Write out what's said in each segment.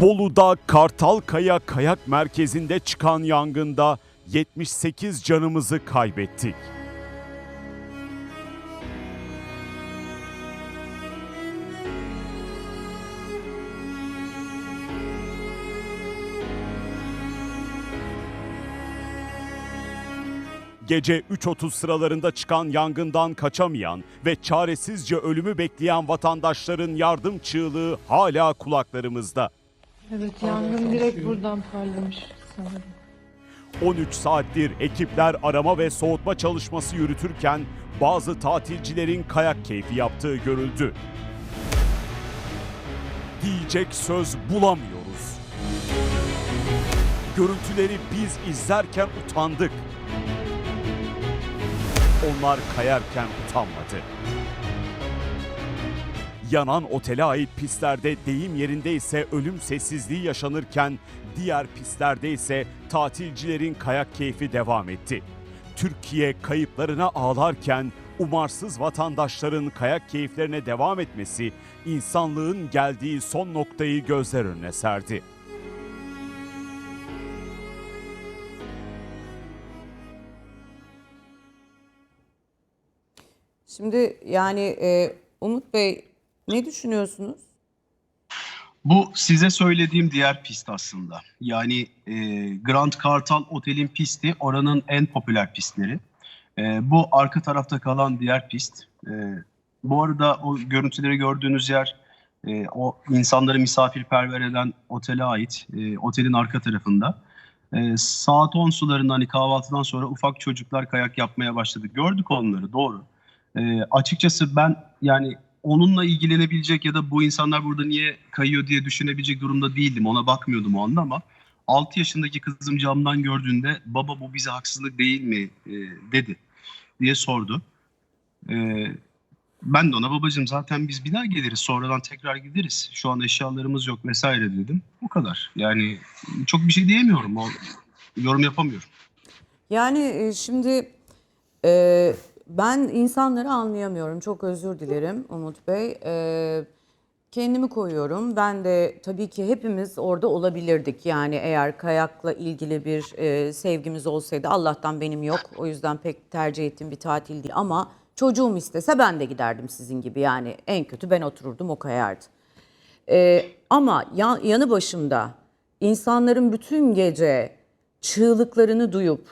Bolu'da Kartalkaya Kayak Merkezi'nde çıkan yangında 78 canımızı kaybettik. Gece 3.30 sıralarında çıkan yangından kaçamayan ve çaresizce ölümü bekleyen vatandaşların yardım çığlığı hala kulaklarımızda. Evet yangın direkt buradan parlamış sanırım. 13 saattir ekipler arama ve soğutma çalışması yürütürken bazı tatilcilerin kayak keyfi yaptığı görüldü. Diyecek söz bulamıyoruz. Görüntüleri biz izlerken utandık. Onlar kayarken utanmadı. Yanan otele ait pistlerde deyim yerinde ise ölüm sessizliği yaşanırken diğer pistlerde ise tatilcilerin kayak keyfi devam etti. Türkiye kayıplarına ağlarken umarsız vatandaşların kayak keyiflerine devam etmesi insanlığın geldiği son noktayı gözler önüne serdi. Şimdi yani e, Umut Bey ne düşünüyorsunuz? Bu size söylediğim diğer pist aslında. Yani e, Grand Kartal Otel'in pisti oranın en popüler pistleri. E, bu arka tarafta kalan diğer pist. E, bu arada o görüntüleri gördüğünüz yer e, o insanları misafirperver eden otele ait. E, otelin arka tarafında. E, saat 10 sularında hani kahvaltıdan sonra ufak çocuklar kayak yapmaya başladı. Gördük onları doğru. E, açıkçası ben yani onunla ilgilenebilecek ya da bu insanlar burada niye kayıyor diye düşünebilecek durumda değildim. Ona bakmıyordum o anda ama 6 yaşındaki kızım camdan gördüğünde baba bu bize haksızlık değil mi e, dedi diye sordu. E, ben de ona babacığım zaten biz daha geliriz sonradan tekrar gideriz. Şu an eşyalarımız yok vesaire dedim. Bu kadar. Yani çok bir şey diyemiyorum. O, yorum yapamıyorum. Yani e, şimdi e, ben insanları anlayamıyorum. Çok özür dilerim Umut Bey. E, kendimi koyuyorum. Ben de tabii ki hepimiz orada olabilirdik. Yani eğer kayakla ilgili bir e, sevgimiz olsaydı Allah'tan benim yok. O yüzden pek tercih ettiğim bir tatil değil. Ama çocuğum istese ben de giderdim sizin gibi. Yani en kötü ben otururdum o kayardı. Ee, ama ya- yanı başımda insanların bütün gece çığlıklarını duyup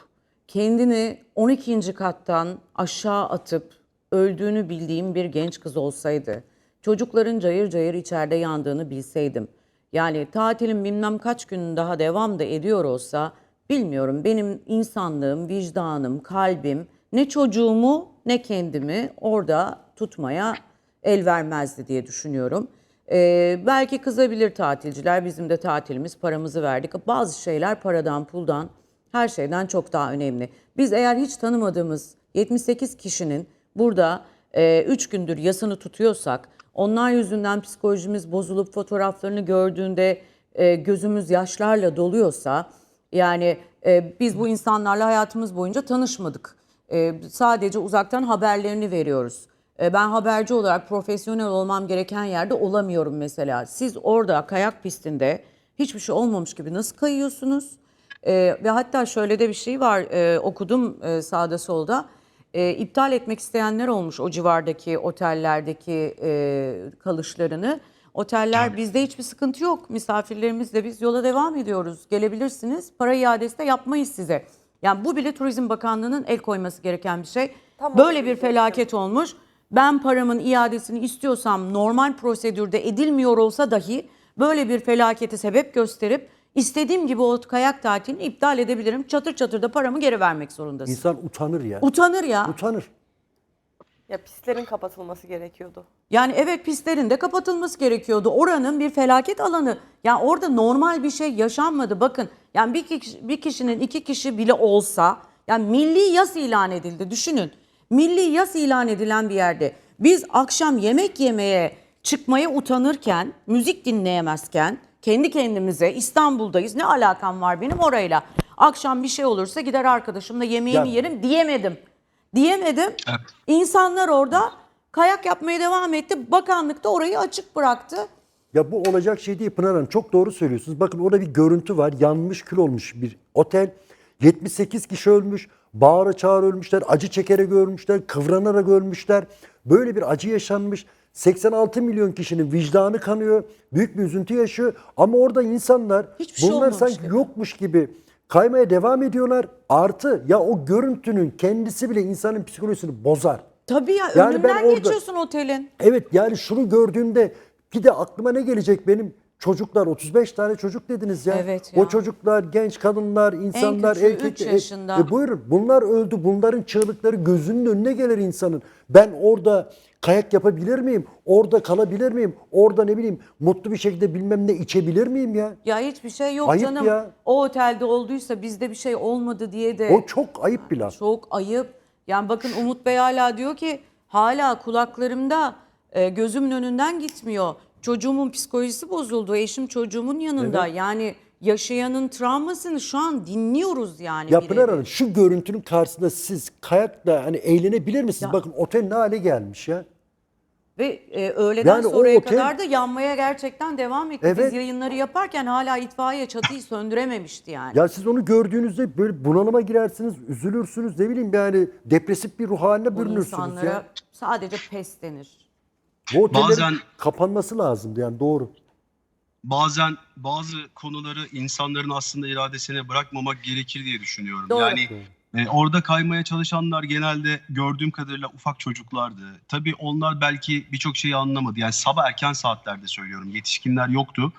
kendini 12. kattan aşağı atıp öldüğünü bildiğim bir genç kız olsaydı, çocukların cayır cayır içeride yandığını bilseydim, yani tatilin bilmem kaç gün daha devam da ediyor olsa bilmiyorum benim insanlığım, vicdanım, kalbim ne çocuğumu ne kendimi orada tutmaya el vermezdi diye düşünüyorum. Ee, belki kızabilir tatilciler. Bizim de tatilimiz paramızı verdik. Bazı şeyler paradan puldan her şeyden çok daha önemli. Biz eğer hiç tanımadığımız 78 kişinin burada 3 gündür yasını tutuyorsak onlar yüzünden psikolojimiz bozulup fotoğraflarını gördüğünde e, gözümüz yaşlarla doluyorsa yani e, biz bu insanlarla hayatımız boyunca tanışmadık. E, sadece uzaktan haberlerini veriyoruz. E, ben haberci olarak profesyonel olmam gereken yerde olamıyorum mesela. Siz orada kayak pistinde hiçbir şey olmamış gibi nasıl kayıyorsunuz? E, ve hatta şöyle de bir şey var e, okudum e, sağda solda. E, iptal etmek isteyenler olmuş o civardaki otellerdeki e, kalışlarını. Oteller bizde hiçbir sıkıntı yok. Misafirlerimizle biz yola devam ediyoruz. Gelebilirsiniz. Para iadesi de yapmayız size. Yani bu bile Turizm Bakanlığı'nın el koyması gereken bir şey. Böyle bir felaket olmuş. Ben paramın iadesini istiyorsam normal prosedürde edilmiyor olsa dahi böyle bir felakete sebep gösterip istediğim gibi o kayak tatilini iptal edebilirim. Çatır çatır da paramı geri vermek zorundasın. İnsan utanır ya. Utanır ya. Utanır. Ya pistlerin kapatılması gerekiyordu. Yani evet pistlerin de kapatılması gerekiyordu. Oranın bir felaket alanı. Yani orada normal bir şey yaşanmadı. Bakın yani bir kişi, bir kişinin iki kişi bile olsa yani milli yas ilan edildi. Düşünün. Milli yas ilan edilen bir yerde biz akşam yemek yemeye çıkmaya utanırken, müzik dinleyemezken kendi kendimize İstanbul'dayız. Ne alakam var benim orayla? Akşam bir şey olursa gider arkadaşımla yemeğimi Ya- yerim diyemedim. Diyemedim. Evet. İnsanlar orada kayak yapmaya devam etti. Bakanlık da orayı açık bıraktı. Ya bu olacak şey değil Pınar Hanım. Çok doğru söylüyorsunuz. Bakın orada bir görüntü var. Yanmış kül olmuş bir otel. 78 kişi ölmüş. Bağıra çağır ölmüşler. Acı çekerek ölmüşler. Kıvranarak ölmüşler. Böyle bir acı yaşanmış. 86 milyon kişinin vicdanı kanıyor. Büyük bir üzüntü yaşıyor. Ama orada insanlar Hiçbir şey bunlar olmamış sanki gibi. yokmuş gibi kaymaya devam ediyorlar. Artı ya o görüntünün kendisi bile insanın psikolojisini bozar. Tabii ya Yani önünden orada- geçiyorsun otelin. Evet yani şunu gördüğümde bir de aklıma ne gelecek benim çocuklar 35 tane çocuk dediniz ya. Evet ya. O çocuklar, genç kadınlar, insanlar, küçüğü erkekler. üç yaşında. E, buyurun bunlar öldü. Bunların çığlıkları gözünün önüne gelir insanın. Ben orada kayak yapabilir miyim? Orada kalabilir miyim? Orada ne bileyim mutlu bir şekilde bilmem ne içebilir miyim ya? Ya hiçbir şey yok Ayıp canım. ya. O otelde olduysa bizde bir şey olmadı diye de O çok ayıp bir laf. çok ayıp. Yani bakın Umut Bey hala diyor ki hala kulaklarımda e, gözümün önünden gitmiyor. Çocuğumun psikolojisi bozuldu. Eşim çocuğumun yanında. Yani yaşayanın travmasını şu an dinliyoruz yani. Ya. Pınar Hanım şu görüntünün karşısında siz kayakla hani eğlenebilir misiniz? Ya- Bakın otel ne hale gelmiş ya. Ve e, öğleden Yani sonraya otel- kadar da yanmaya gerçekten devam etti. Biz Evet. yayınları yaparken hala itfaiye çatıyı söndürememişti yani. Ya siz onu gördüğünüzde böyle bunalıma girersiniz, üzülürsünüz, ne bileyim yani depresif bir ruh haline Bu bürünürsünüz insanlara ya. sadece pes denir. Bu otellerin Bazen- kapanması lazımdı yani doğru. bazen bazı konuları insanların aslında iradesine bırakmamak gerekir diye düşünüyorum. Doğru. Yani e, orada kaymaya çalışanlar genelde gördüğüm kadarıyla ufak çocuklardı. Tabii onlar belki birçok şeyi anlamadı. Yani sabah erken saatlerde söylüyorum. Yetişkinler yoktu.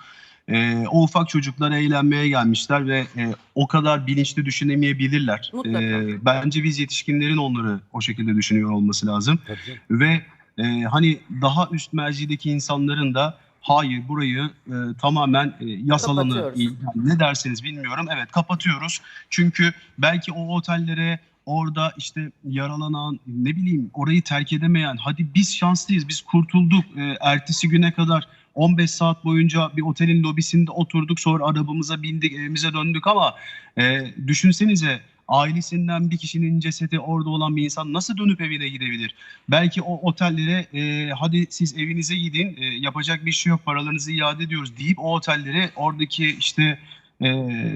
E, o ufak çocuklar eğlenmeye gelmişler ve e, o kadar bilinçli düşünemeyebilirler. E, bence biz yetişkinlerin onları o şekilde düşünüyor olması lazım. Tabii. Ve e, hani daha üst mercideki insanların da hayır burayı e, tamamen e, yani ne derseniz bilmiyorum. Evet kapatıyoruz. Çünkü belki o otellere orada işte yaralanan ne bileyim orayı terk edemeyen hadi biz şanslıyız biz kurtulduk E, ertesi güne kadar 15 saat boyunca bir otelin lobisinde oturduk sonra arabamıza bindik evimize döndük ama e, düşünsenize ailesinden bir kişinin cesedi orada olan bir insan nasıl dönüp evine gidebilir? Belki o otellere e, hadi siz evinize gidin e, yapacak bir şey yok paralarınızı iade ediyoruz deyip o otellere oradaki işte e,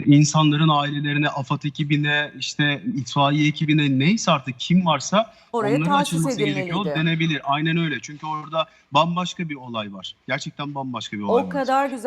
insanların ailelerine, AFAD ekibine, işte itfaiye ekibine neyse artık kim varsa Oraya onların açılması gerekiyor denebilir. Aynen öyle. Çünkü orada bambaşka bir olay var. Gerçekten bambaşka bir olay O var. kadar güzel